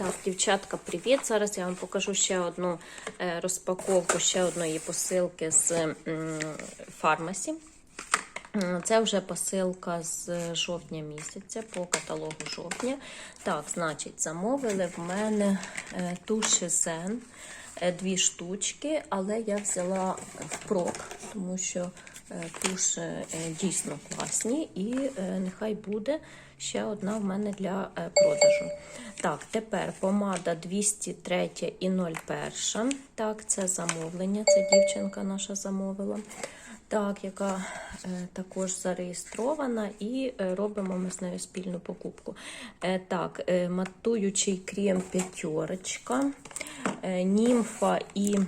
Так, дівчатка, привіт! Зараз я вам покажу ще одну е, розпаковку ще одної посилки з фармасі. Це вже посилка з жовтня місяця по каталогу жовтня. Так, значить, замовили в мене е, туші Zen, е, дві штучки, але я взяла впрок, тому що е, туші е, дійсно класні, і е, нехай буде ще одна в мене для продажу. Так, тепер помада 203 і 01. Так, це замовлення. Це дівчинка наша замовила. Так, яка також зареєстрована, і робимо ми з нею спільну покупку. Так, матуючий крем п'ятерочка, німфа і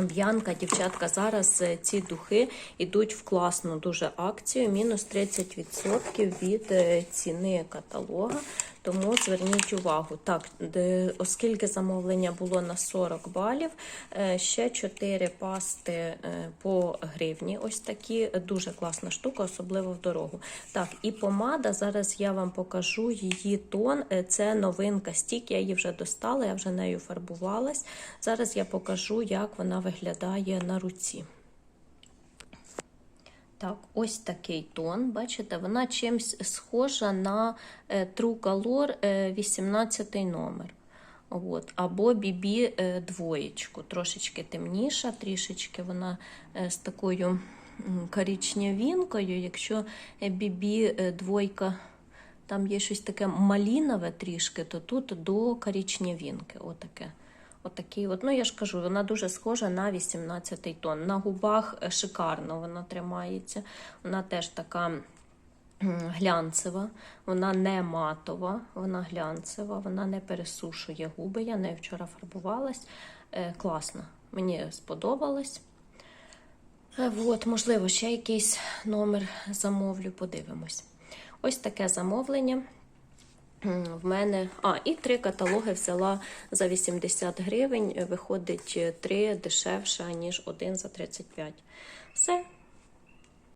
Б'янка, дівчатка, зараз е, ці духи йдуть в класну дуже акцію, мінус 30% від е, ціни каталога. Тому зверніть увагу. Так, оскільки замовлення було на 40 балів, е, ще 4 пасти е, по гривні. Ось такі дуже класна штука, особливо в дорогу. Так, і помада. Зараз я вам покажу її тон. Е, Це новинка стік. Я її вже достала, я вже нею фарбувалась. Зараз я покажу, як вона виглядає на руці. Так, ось такий тон. Бачите, вона чимсь схожа на е, True Color е, 18 номер. От, або BB е, двоєчку. Трошечки темніша, трішечки вона е, з такою м, коричневінкою. Якщо е, двойка, там є щось таке малінове трішки, то тут до коричневінки. Отаке. Отакий от, ну я ж кажу, вона дуже схожа на 18-й тон. На губах е, шикарно вона тримається. Вона теж така глянцева, вона не матова, вона глянцева, вона не пересушує губи. Я нею вчора фарбувалась. Е, класно, мені сподобалось. Е, От, можливо, ще якийсь номер замовлю, подивимось. Ось таке замовлення. В мене, а, і три каталоги взяла за 80 гривень. Виходить е, три дешевше, ніж один за 35. Все,